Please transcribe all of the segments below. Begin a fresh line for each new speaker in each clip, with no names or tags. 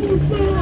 Oh,
my God.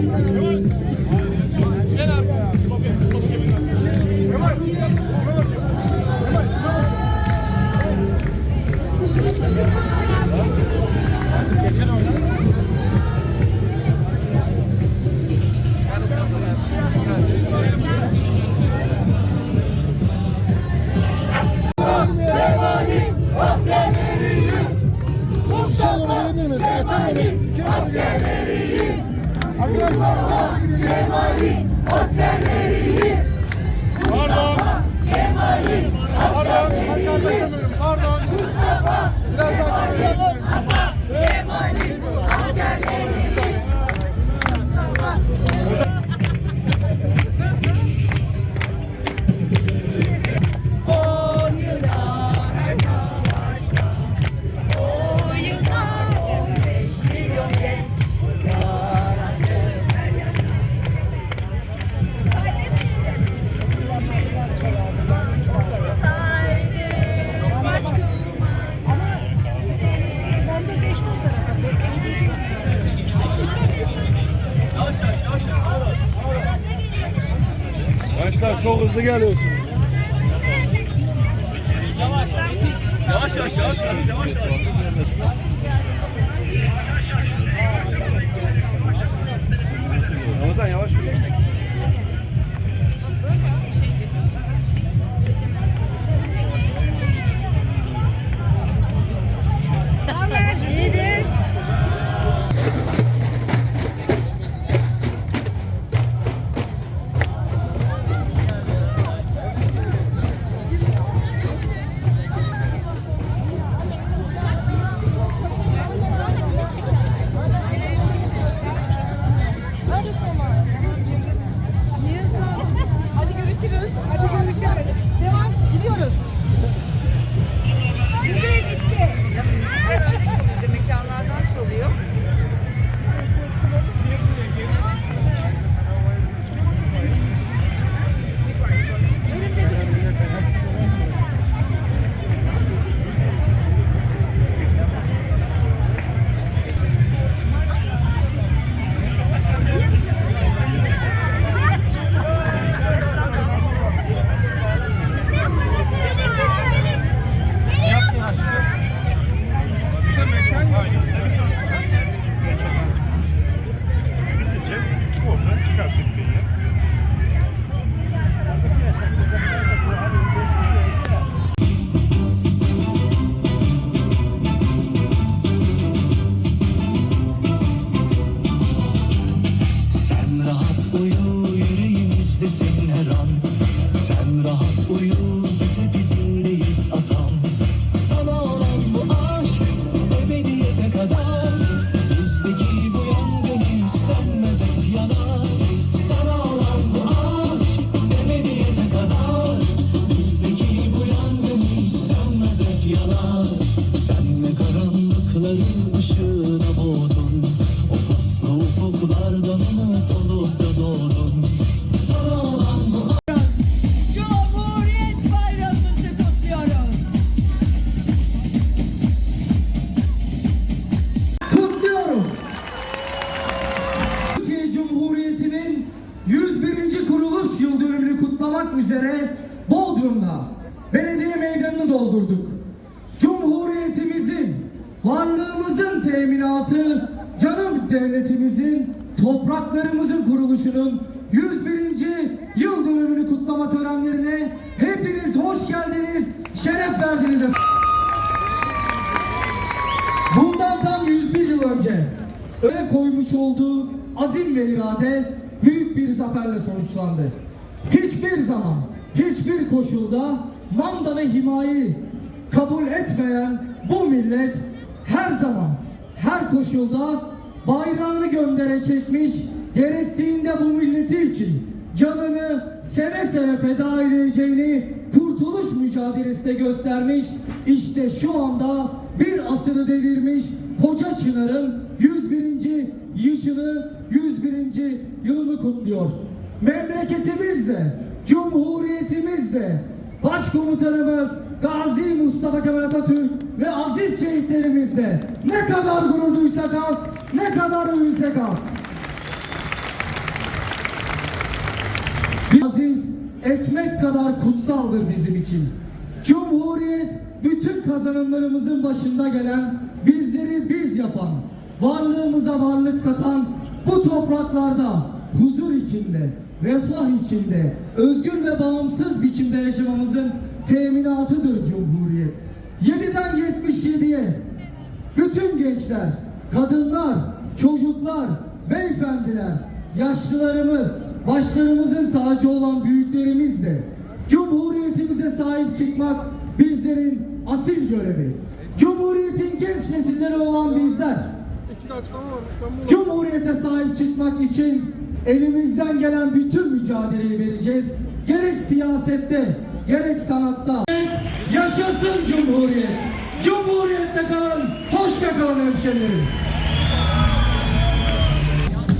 Thank you. Nemoli, osvjeli Obrigado. geliyorsun. üzere Bodrum'da belediye meydanını doldurduk. Cumhuriyetimizin, varlığımızın teminatı, canım devletimizin, topraklarımızın kuruluşunun 101. yıl dönümünü kutlama törenlerine hepiniz hoş geldiniz, şeref verdiniz. Bundan tam 101 yıl önce öne koymuş olduğu azim ve irade büyük bir zaferle sonuçlandı hiçbir zaman, hiçbir koşulda manda ve himayeyi kabul etmeyen bu millet her zaman, her koşulda bayrağını göndere çekmiş, gerektiğinde bu milleti için canını seve seve feda edeceğini kurtuluş mücadelesinde göstermiş. İşte şu anda bir asırı devirmiş koca Çınar'ın 101. yaşını, 101. yılını kutluyor. Memleketimizde, Cumhuriyetimizde Başkomutanımız Gazi Mustafa Kemal Atatürk ve aziz şehitlerimizle ne kadar gurur duysak az, ne kadar övünsek az. Aziz, ekmek kadar kutsaldır bizim için. Cumhuriyet, bütün kazanımlarımızın başında gelen, bizleri biz yapan, varlığımıza varlık katan bu topraklarda huzur içinde, refah içinde, özgür ve bağımsız biçimde yaşamamızın teminatıdır Cumhuriyet. 7'den 77'ye bütün gençler, kadınlar, çocuklar, beyefendiler, yaşlılarımız, başlarımızın tacı olan büyüklerimiz de Cumhuriyetimize sahip çıkmak bizlerin asil görevi. Cumhuriyetin genç nesilleri olan bizler Cumhuriyete sahip çıkmak için elimizden gelen bütün mücadeleyi vereceğiz. Gerek siyasette, gerek sanatta. Evet, yaşasın Cumhuriyet. Cumhuriyette kalın, hoşça kalın hemşerilerim.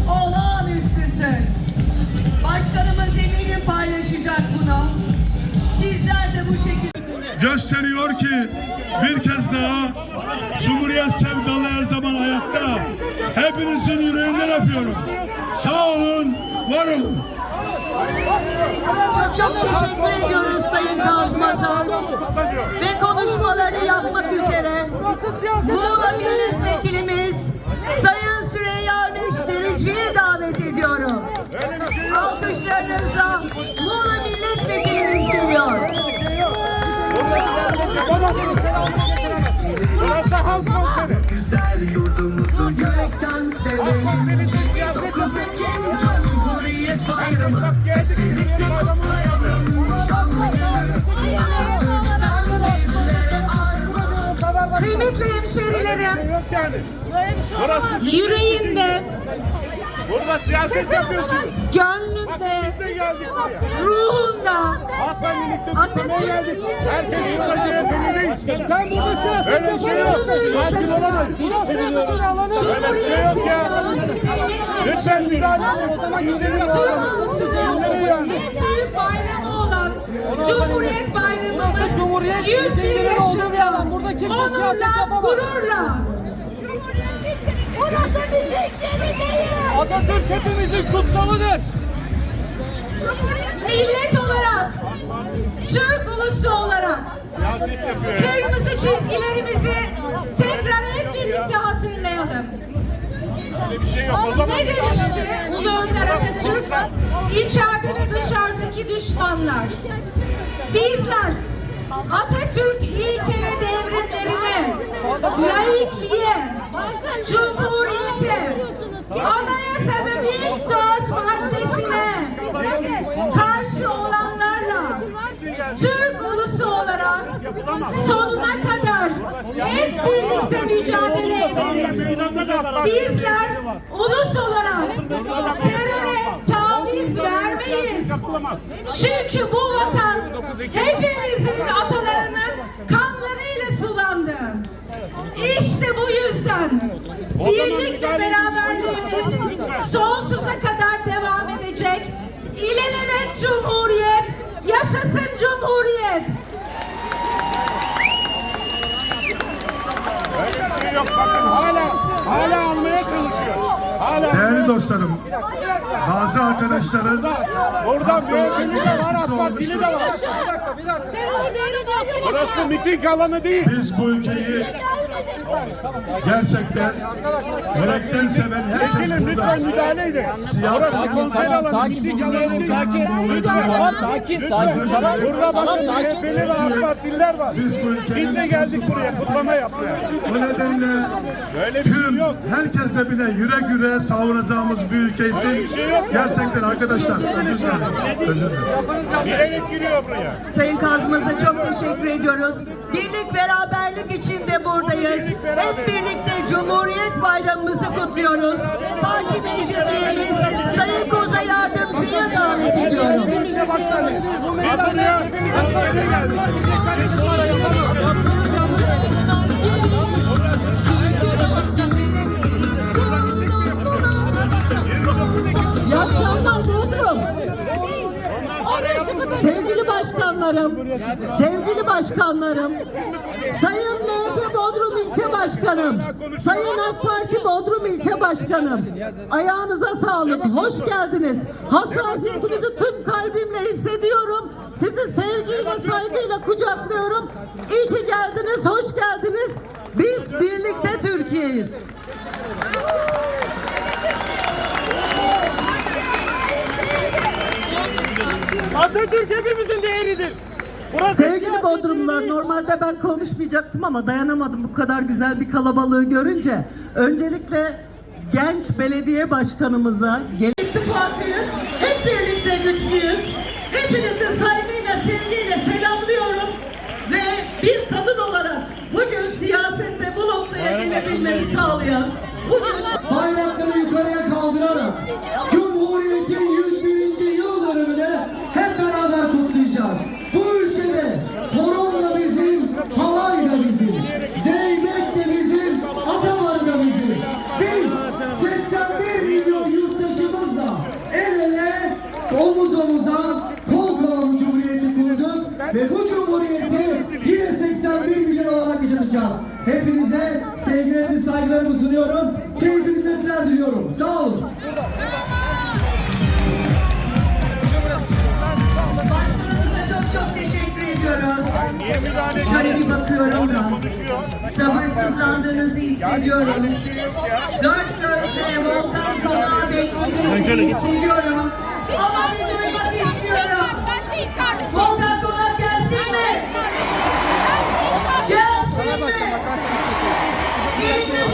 Olağanüstüsü. Başkanımız eminim paylaşacak bunu. Sizler de bu şekilde
Gösteriyor ki bir kez daha Cumhuriyet sevdalı her zaman ayakta. Hepinizin yüreğinden öpüyorum. Sağ olun, var olun.
çok teşekkür ediyoruz Sayın Kazmazan. Ve konuşmalarını yapmak üzere Muğla Milletvekilimiz Sayın Süreyya Neşterici'yi davet ediyorum. Alkışlarınızla Muğla Milletvekilimiz geliyor.
Burası halk konseri.
Güzel yurdumuzu yürekten sevelim
Kıymetli hemşerilerim,
şey burada siyaset yapıyorsunuz.
gönlünde,
Biz de geldik buraya.
ruhunda
Halkla birlikte kutlamaya geldik. Herkes burada CHP'li değil. Sen burada siyaset Öyle bir şey yok. Sakin olamayın. Öyle bir şey yok ya. Lütfen müdahale edin. İndirin yani.
en büyük bayramı olan Cumhuriyet Bayramımız 101 yaşında onurla, gururla
Atatürk hepimizin kutsalıdır.
millet olarak, Türk ulusu olarak kırmızı çizgilerimizi tekrar hep birlikte hatırlayalım.
Şey zaman
Ne demişti Ulu Önder Atatürk? İçeride ve dışarıdaki düşmanlar. Bizler Atatürk ilke ve devrimlerine, laikliğe, cumhuriyete, sonuna kadar hep birlikte mücadele ederiz. Bizler ulus olarak teröre taviz vermeyiz. Çünkü bu vatan hepimizin atalarının kanlarıyla sulandı. İşte bu yüzden birlik ve beraberliğimiz sonsuza kadar devam edecek. İlelebet Cumhuriyet, yaşasın Cumhuriyet.
Öyle bir şey yok. Bakın hala hala almaya çalışıyor. Hala
Değerli dostlarım, bazı arkadaşların
Burada MHP'li de var, AK Partili de var. Burası miting alanı değil.
biz bu ülkeyi gerçekten yürekten seven herkes
Vekilim
burada.
lütfen müdahale edin. Burası konser alanı, miting alanı değil.
Tamam sakin sakin. Tamam
Burada bakın
sakin.
MHP'li ve AK Partililer var.
Biz bu ülkenin
Biz de geldik buraya kutlama yapmaya.
o nedenle
Öyle bir şey
tüm
yok.
herkesle bile yürek yüreğe savunacağımız bir ülke için gerçekten arkadaşlar özür dilerim. Özür dilerim.
Bilerek giriyor buraya.
Sayın Kazmaz'a çok teşekkür ediyoruz. Birlik beraberlik için de buradayız. Hep birlikte Cumhuriyet Bayramımızı kutluyoruz. Parti meclis üyemiz Sayın Koza Yardımcı'ya davet ediyorum.
İlçe başkanı. Bakın ya. Ankara'ya geldik.
Sevgili başkanlarım, sevgili başkanlarım, Sayın MHP Başkanım, Sayın AK Parti Bodrum İlçe Başkanım, ayağınıza sağlık, hoş geldiniz. Hassasiyetinizi tüm kalbimle hissediyorum. Sizi sevgiyle, saygıyla kucaklıyorum. İyi ki geldiniz, hoş geldiniz. Biz birlikte Türkiye'yiz.
Atatürk hepimizin. Burası
Sevgili Bodrumlular normalde ben konuşmayacaktım ama dayanamadım bu kadar güzel bir kalabalığı görünce. Öncelikle genç belediye başkanımıza gel ittifakıyız. Hep birlikte güçlüyüz. Hepinizi saygıyla, sevgiyle selamlıyorum. Ve bir kadın olarak bugün siyasette bu noktaya gelebilmeyi sağlayan
Hepinize sevgilerimi, saygılarımı sunuyorum. Keyifli dinletler diliyorum. Sağ olun.
Başkanımıza çok çok teşekkür ediyoruz. Şöyle bir bakıyorum da. Sabırsızlandığınızı hissediyorum. Dört sözle Volkan Konağı beklediğinizi hissediyorum. Ama bir duymak istiyorum.
Kardeşim.
Volkan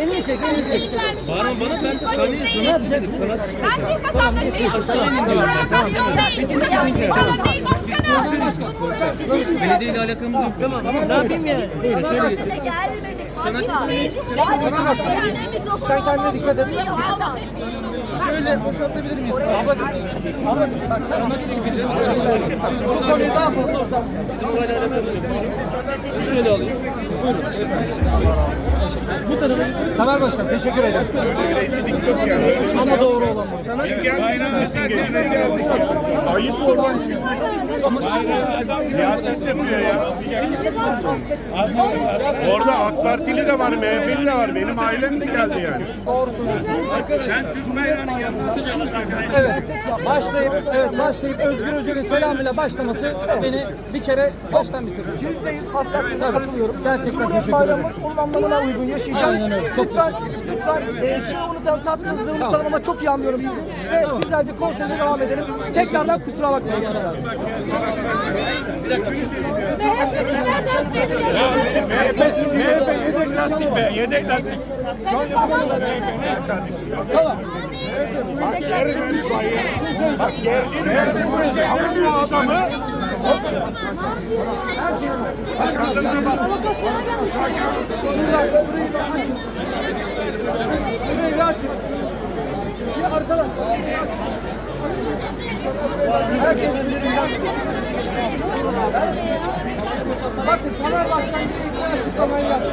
Elini çek, elini çek.
Şeyin vermiş başkanımız başındayız. Ben Türk vatandaşıyım. Provokasyon değil. Burası falan değil başkanım.
Belediyeyle alakamız yok. Tamam ama ne yapayım ya?
Gelmedik.
Sen kendine dikkat et. Şöyle boşaltabilir miyiz? Ablacığım, ablacığım bak sanatçı çıkacak. Bu konuyu daha fazla uzat. Bizim olayla. Sizi şöyle alayım. Buyurun. Bu tarafa. Tamer Başkan teşekkür ederim. Ama doğru olan bu.
Ayıp oradan çıkmış. Siyaset yapıyor ya. Orada AK Partili de var, MHP'li de var. Benim ailem de geldi yani.
Evet. Başlayıp evet başlayıp Özgür Özel'in selamıyla başlaması beni bir kere baştan bitirdi.
Yüzdeyiz hassasiyete
Tabii.
katılıyorum.
Gerçekten
Cumhuriyet
teşekkür ederim.
Bayramımız onun anlamına uygun yaşayacağız.
Aynen öyle. Çok
lütfen, lütfen e, şunu unutalım, tatsızlığı unutalım ama çok iyi anlıyorum sizi. Ve güzelce konserde devam edelim. Tekrardan kusura bakmayın.
Yedek lastik be, yedek lastik.
Tamam.
Adamı
Burayı bir açın. Arkadaşlar. Herkes Bakın Tamer Başkan bir açıklamayı yaptı.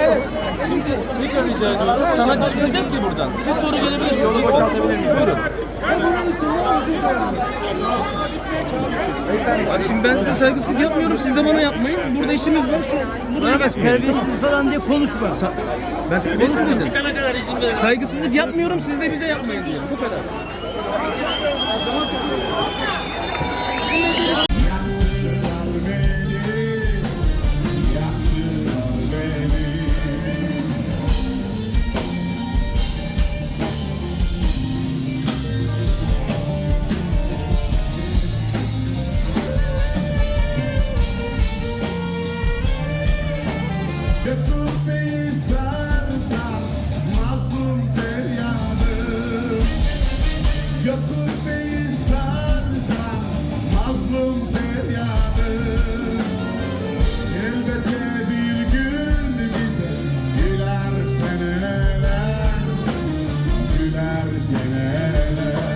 Evet. Şimdi tekrar rica ediyorum. Sanatçı çıkacak ki buradan. Siz soru gelebilir. Soru boşaltabilir miyim? Buyurun. Bak şimdi ben size saygısızlık yapmıyorum. Siz de bana yapmayın. Burada işimiz var. Şu buraya geç. Terbiyesiz falan diye konuşma. ben terbiyesiz dedim. Saygısızlık yapmıyorum. Siz de bize yapmayın diye. Bu kadar.
na.